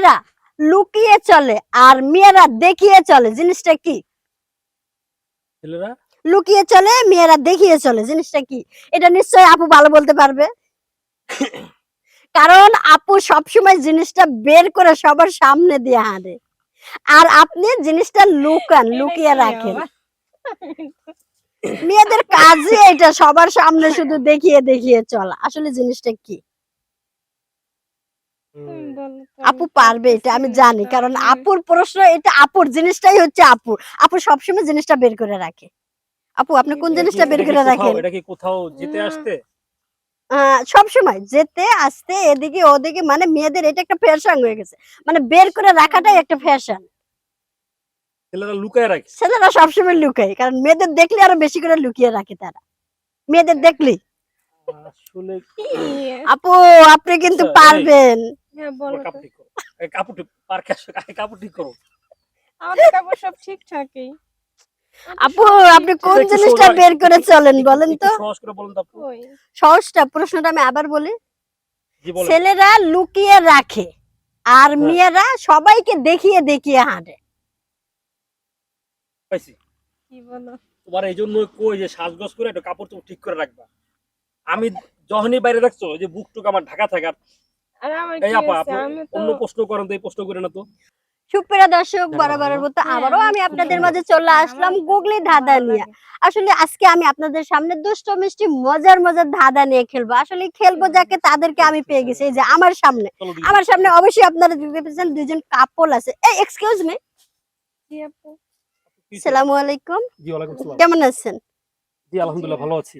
ছেলেরা লুকিয়ে চলে আর মেয়েরা দেখিয়ে চলে জিনিসটা কি? ছেলেরা? লুকিয়ে চলে মেয়েরা দেখিয়ে চলে জিনিসটা কি? এটা নিশ্চয়ই আপু ভালো বলতে পারবে। কারণ আপু সবসময় জিনিসটা বের করে সবার সামনে দিয়ে হাঁটে। আর আপনি জিনিসটা লুকান লুকিয়ে রাখেন। মেয়েদের কাজই এটা সবার সামনে শুধু দেখিয়ে দেখিয়ে চলা। আসলে জিনিসটা কি? আপু পারবে এটা আমি জানি। কারণ আপুর প্রশ্ন এটা আপুর জিনিসটাই হচ্ছে আপুর। আপু সবসময় জিনিসটা বের করে রাখে। আপু আপনি কোন জিনিসটা বের করে রাখেন? এটা কি কোথাও যেতে আসতে? সব সময় যেতে আসতে এদিকে ওদিকে মানে মেয়েদের এটা একটা ফ্যাশন হয়ে গেছে। মানে বের করে রাখাটাই একটা ফ্যাশন ছেলেরা লুকায় রাখে। ছেলেরা সবসময় লুকায় কারণ মেয়েদের দেখলে আরও বেশি করে লুকিয়ে রাখে তারা। মেয়েদের দেখলি আপু আপনি কিন্তু আচ্ছা, পারবেন। হ্যাঁ বলো কাপড় ঠিক করো কাপড় ঠিক পার্কে আসো কাপড় ঠিক করো আমাদের কাপড় সব ঠিকঠাকই আপু আপনি কোন জিনিসটা বের করে চলেন বলেন তো? সহজ করে বলেন তো আপু। সহজটা প্রশ্নটা আমি আবার বলি। ছেলেরা লুকিয়ে রাখে আর হ্যাঁ। মেয়েরা সবাইকে দেখিয়ে দেখিয়ে হাঁটে। পাইছি। কি বলো? তোমার এই জন্য কই যে সাজগোজ করে একটু কাপড় ঠিক করে রাখবা। আমি যখনই বাইরে রাখছো যে বুক টুক আমার ঢাকা থাকে আর এই আপা হয়েছে? আপনি আমি তো অন্য প্রশ্ন করেন তো এই প্রশ্ন করে না তো। সুপ্রিয় দর্শক বরাবরের মতো হ্যাঁ, আবারও আমি আপনাদের মাঝে চলে হ্যাঁ, আসলাম গুগলি ধাঁধা নিয়ে। আসলে আজকে আমি আপনাদের সামনে দুষ্ট মিষ্টি মজার মজার ধাঁধা নিয়ে খেলব। আসলে খেলব যাকে তাদেরকে আমি পেয়ে গেছি। এই যে আমার সামনে আমার সামনে অবশ্যই আপনারা দেখতে পাচ্ছেন দুজন কাপল আছে। এই এক্সকিউজ মি জি আপু। কি হয়েছে? সালামু আলাইকুম। জি ওয়ালাইকুম সালাম। কেমন আছেন? জি আলহামদুলিল্লাহ ভালো আছি।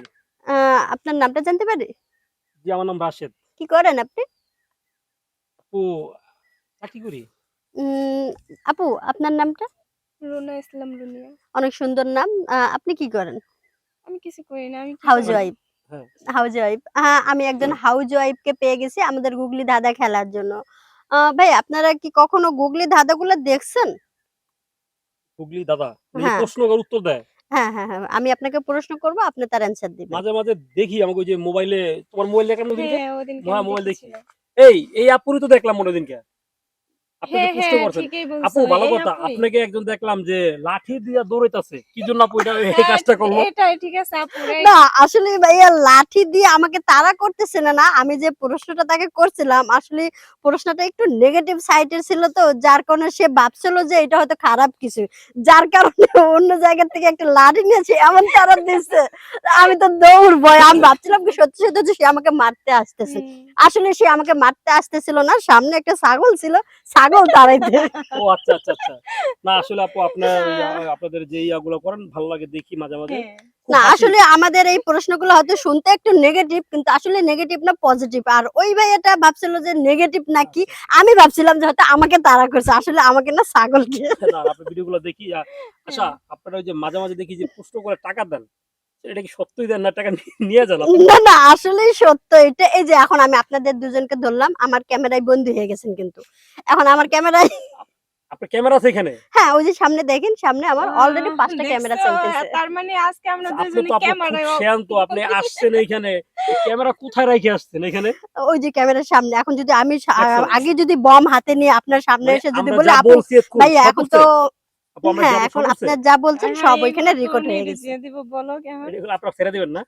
আহ, আপনার নামটা জানতে পারি? জি আমার নাম রাশেদ। কি করেন আপনি? আপু চাকরি করি? উম, আপু আপনার নামটা? রুনা ইসলাম রুনিয়া। অনেক সুন্দর নাম। আহ, আপনি কি করেন? আমি কিছু করি না আমি কি হাউস করি? ওয়াইফ। হ্যাঁ। ওয়াইফ। হ্যাঁ আমি একজন হাউস ওয়াইফকে পেয়ে গেছি আমাদের গুগলি ধাঁধা খেলার জন্য। আহ, ভাই আপনারা কি কখনো গুগলি ধাঁধাগুলো দেখছেন? হুগলি দাদা হ্যাঁ। প্রশ্ন উত্তর দেয়। হ্যাঁ হ্যাঁ হ্যাঁ আমি আপনাকে প্রশ্ন করব আপনি তার অ্যান্সার দিবেন। মাঝে মাঝে দেখি আমাকে ওই যে মোবাইলে তোমার মোবাইল দেখলাম না ওদিনকে? হ্যাঁ ওদিন হ্যাঁ, মোবাইল দেখি। এই এই আপুরি তো দেখলাম মনে দিনকে আপু ভালো কথা আপনাকে একজন দেখলাম যে লাঠি দিয়া দৌড়াইতাছে। কি জন্য আপু এটা এই হ্যাঁ, কাজটা করল? এটাই ঠিক আছে আপু না আসলে ভাইয়া লাঠি দিয়ে আমাকে তাড়া করতেছে না না আমি যে প্রশ্নটা তাকে করছিলাম আসলে প্রশ্নটা একটু নেগেটিভ সাইডের ছিল তো যার কারণে সে ভাবছিল যে এটা হয়তো খারাপ কিছু। যার কারণে অন্য জায়গা থেকে একটা লাঠি নিয়েছে এমন তারা দিচ্ছে। আমি তো দৌড় ভয় আমি ভাবছিলাম কি সত্যি সত্যি যে সে আমাকে মারতে আসতেছে। আসলে সে আমাকে মারতে আসতেছিল না সামনে একটা ছাগল ছিল ছাগল তাড়াইতে ও আচ্ছা আচ্ছা আচ্ছা। না আসলে আপু আপনার আপনাদের যে ইয়াগুলো করেন ভালো লাগে দেখি মাঝে মাঝে। হ্যাঁ। না আসলে আমাদের এই প্রশ্নগুলো হয়তো শুনতে একটু নেগেটিভ কিন্তু আসলে নেগেটিভ না পজিটিভ আর ওই ভাই এটা ভাবছিল যে নেগেটিভ নাকি? আমি ভাবছিলাম যে হয়তো আমাকে তাড়া করছে। আসলে আমাকে না ছাগলকে। না আপনার ভিডিওগুলো দেখি আচ্ছা আপনারা ওই যে মাঝে মাঝে দেখি যে প্রশ্ন করে টাকা দেন। এটা কি সত্যই দেন না? টাকা নিয়ে যান না না আসলেই সত্য। এটা এই যে এখন আমি আপনাদের দুজনকে ধরলাম আমার ক্যামেরায় বন্দী হয়ে গেছেন কিন্তু। এখন আমার ক্যামেরায় আপনার ক্যামেরা আছে এখানে? হ্যাঁ ওই যে সামনে দেখেন সামনে আমার অলরেডি পাঁচটা ক্যামেরা চলতেছে। তার মানে আজকে আমরা দুজনে আপনি ক্যামেরায় শান্ত আপনি আসছেন এখানে ক্যামেরা কোথায় রেখে আসছেন এখানে? ওই যে ক্যামেরার সামনে। এখন যদি আমি সা- আগে যদি বম হাতে নিয়ে আপনার সামনে মানে এসে যদি বলে যা আপু বলছি এক্ষুনি ভাইয়া সব এখন তো হ্যাঁ এখন আপনার যা বলছেন সব ওইখানে রেকর্ড হয়ে গেছে। দিব বলো কেমন? আপনারা ফেরে দিবেন না?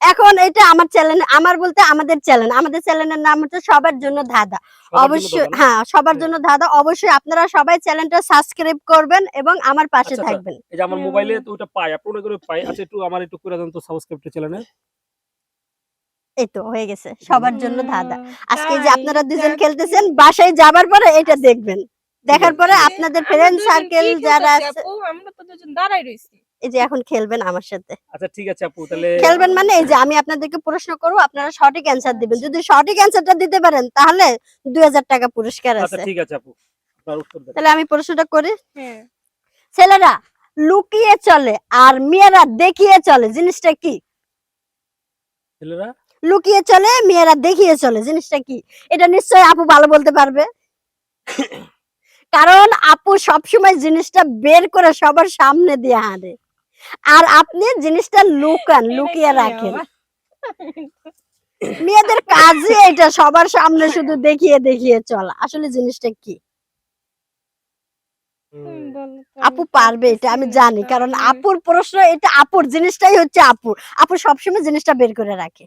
এখন এটা আমার চ্যানেল আমার বলতে আমাদের চ্যানেল আমাদের চ্যানেলের নাম হচ্ছে সবার জন্য ধাঁধা। অবশ্যই হ্যাঁ সবার হ্যাঁ। জন্য ধাঁধা অবশ্যই আপনারা সবাই চ্যানেলটা সাবস্ক্রাইব করবেন এবং আমার পাশে আচ্ছা, আচ্ছা। থাকবেন। এই যে আমার মোবাইলে। তো ওটা পাই আপনি করে পাই। আচ্ছা একটু আমার একটু করে দেন তো সাবস্ক্রাইব চ্যানেলে এই তো হয়ে গেছে সবার জন্য ধাঁধা। আজকে যে আপনারা দুজন খেলতেছেন বাসায় যাবার পরে এটা দেখবেন। দেখার পরে আপনাদের ফ্রেন্ড সার্কেল যারা আছে আমরা তো দুজন দাঁড়াই রইছি। এই যে এখন খেলবেন আমার সাথে। আচ্ছা ঠিক আছে আপু তাহলে খেলবেন মানে এই যে আমি আপনাদেরকে প্রশ্ন করব আপনারা সঠিক অ্যান্সার দিবেন। যদি সঠিক অ্যান্সারটা দিতে পারেন তাহলে দুই হাজার টাকা পুরস্কার আছে আচ্ছা আছে। ঠিক আছে আপু আপনার উত্তর দেন। তাহলে আমি প্রশ্নটা করি। হ্যাঁ। ছেলেরা লুকিয়ে চলে আর মেয়েরা দেখিয়ে চলে জিনিসটা কি? ছেলেরা? লুকিয়ে চলে মেয়েরা দেখিয়ে চলে জিনিসটা কি? এটা নিশ্চয়ই আপু ভালো বলতে পারবে। কারণ আপু সবসময় জিনিসটা বের করে সবার সামনে দিয়ে হাঁটে। আর আপনি জিনিসটা লুকান লুকিয়ে রাখেন। মেয়েদের কাজই এটা সবার সামনে শুধু দেখিয়ে দেখিয়ে চলা। আসলে জিনিসটা কি? আপু পারবে এটা আমি জানি। কারণ আপুর প্রশ্ন এটা আপুর জিনিসটাই হচ্ছে আপু। আপু সবসময় জিনিসটা বের করে রাখে।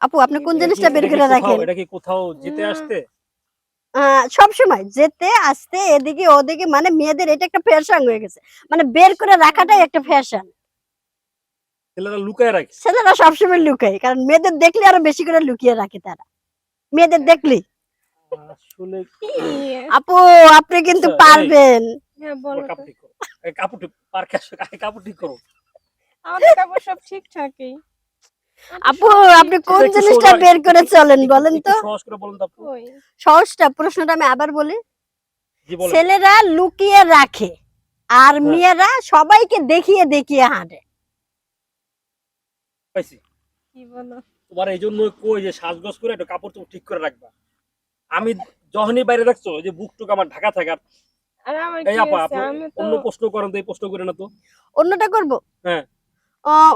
আপু আপনি কোন জিনিসটা বের করে রাখেন? এটা কি কোথাও হুম। আসতে? সব সময় যেতে আসতে এদিকে ওদিকে মানে মেয়েদের এটা একটা ফ্যাশন হয়ে গেছে। মানে বের করে রাখাটাই একটা ফ্যাশন। ছেলেরা লুকায় রাখে। ছেলেরা সবসময় লুকায় কারণ মেয়েদের দেখলে আরও বেশি করে লুকিয়ে রাখে তারা। মেয়েদের দেখলি? আপু আপনি কিন্তু পারবেন। হ্যাঁ ঠিক করো। কাপড় ঠিক করো। আমাদের কাপড় সব ঠিকঠাকই। আপু আপনি কোন জিনিসটা বের করে চলেন বলেন তো? সহজ করে বলেন তো আপু। সহজটা প্রশ্নটা আমি আবার বলি। ছেলেরা লুকিয়ে রাখে আর হ্যাঁ। মেয়েরা সবাইকে দেখিয়ে দেখিয়ে হাঁটে। পাইছি। কি বলো? তোমার এই জন্য কই যে সাজগোজ করে একটু কাপড় চোপড় ঠিক করে রাখবা। আমি যখনই বাইরে রাখছো যে বুক টুক আমার ঢাকা থাকে আর আর আমার এই আপা আছে আপনি আমি তো অন্য প্রশ্ন করেন তো এই প্রশ্ন করে না তো। অন্যটা করব? হ্যাঁ।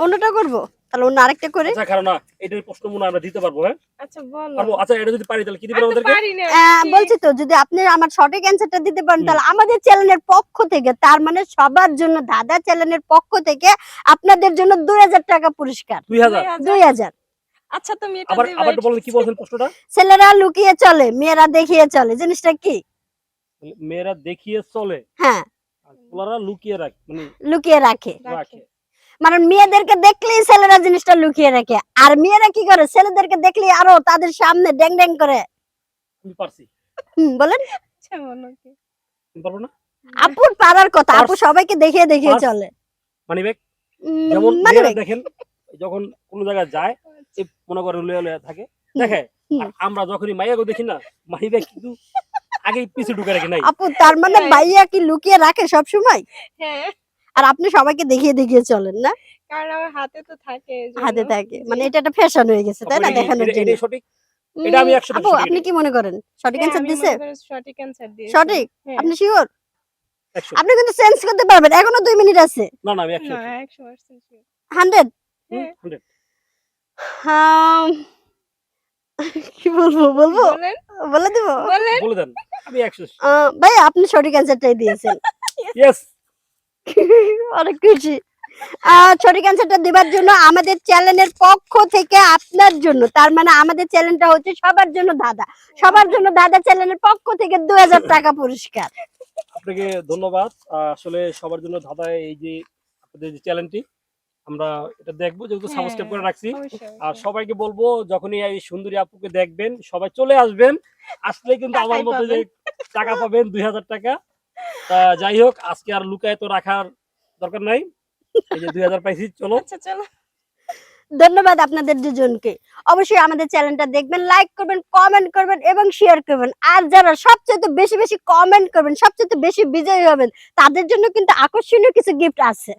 অন্যটা করব? তাহলে অন্য আরেকটা করে? আচ্ছা কারণ না এটার প্রশ্ন মনে আমরা দিতে পারব হ্যাঁ? আচ্ছা বলো। পারব? আচ্ছা এটা যদি পারি তাহলে কি দিবেন আমাদেরকে? পারি না আহ, কি? বলছি তো যদি আপনি আমার সঠিক অ্যান্সারটা দিতে পারেন তাহলে আমাদের চ্যানেলের পক্ষ থেকে তার মানে সবার জন্য দাদা চ্যানেলের পক্ষ থেকে আপনাদের জন্য দুই হাজার টাকা পুরস্কার। দুই হাজার? দুই হাজার? দুই হাজার। আচ্ছা তুমি এটা আবার আবার বলেন কি বলছেন প্রশ্নটা? ছেলেরা লুকিয়ে চলে মেয়েরা দেখিয়ে চলে জিনিসটা কি? মেয়েরা দেখিয়ে চলে? হ্যাঁ। আর পোলারা লুকিয়ে রাখে মানে লুকিয়ে রাখে। রাখে। মানে মেয়েদেরকে দেখলেই ছেলেরা জিনিসটা লুকিয়ে রাখে। আর মেয়েরা কি করে? ছেলেদেরকে দেখলেই আরও তাদের সামনে ড্যাং ড্যাং করে। বলেন। আচ্ছা আপুর পারার কথা আপু সবাইকে দেখিয়ে দেখিয়ে চলে। মানি যেমন দেখেন যখন কোন জায়গায় যায় মনে করে লুয়ে লুয়ে থাকে। দেখে আমরা যখনই মাইয়াকে দেখি না কিন্তু আগেই পিছে ঢুকে রাখি নাই। আপু তার মানে Right. ভাইয়া কি লুকিয়ে রাখে সব সময় হ্যাঁ। আর আপনি সবাইকে দেখিয়ে দেখিয়ে চলেন না? কারণ আমার হাতে তো থাকে হাতে থাকে। মানে এটা একটা ফ্যাশন হয়ে গেছে তাই না? দেখানোর জন্য সঠিক? এটা আমি 100% আপু আপনি কি মনে করেন? সঠিক হ্যাঁ, অ্যান্সার দিছে? সঠিক অ্যান্সার দিয়েছি। সঠিক? হ্যাঁ। আপনি শিওর আপনি কিন্তু চেঞ্জ করতে পারবেন এখনও দুই মিনিট আছে। না না আমি একশো। না একশো পার্সেন্ট হান্ড্রেড? হ্যাঁ। কি বলব বলব? বলে দিব? বলে দেন আমি একশো। আহ, ভাই আপনি সঠিক অ্যান্সারটাই দিয়েছেন। ইয়েস অনেক খুশি। আহ, সঠিক অ্যান্সারটা দেওয়ার জন্য আমাদের চ্যানেলের পক্ষ থেকে আপনার জন্য। তার মানে আমাদের চ্যানেলটা হচ্ছে সবার জন্য দাদা। সবার জন্য দাদা চ্যানেলের পক্ষ থেকে দু হাজার টাকা পুরস্কার। আপনাকে ধন্যবাদ। আসলে সবার জন্য ধাঁধা এই যে আপনাদের যে চ্যানেলটি আমরা এটা দেখব যেহেতু হ্যাঁ, সাবস্ক্রাইব করে রাখছি। আর সবাইকে বলব যখনই এই সুন্দরী আপুকে দেখবেন সবাই চলে আসবেন। আসলে কিন্তু আমার মতো যে টাকা পাবেন দুই হাজার টাকা। তা যাই হোক আজকে আর লুকায় তো রাখার দরকার নাই। এই যে দুই হাজার পাইছি, চলো। আচ্ছা চলো। ধন্যবাদ আপনাদের দুজনকে। অবশ্যই আমাদের চ্যানেলটা দেখবেন, লাইক করবেন, কমেন্ট করবেন এবং শেয়ার করবেন। আর যারা সবচেয়ে বেশি বেশি কমেন্ট করবেন সবচেয়ে বেশি বিজয়ী হবেন, তাদের জন্য কিন্তু আকর্ষণীয় কিছু গিফট আছে।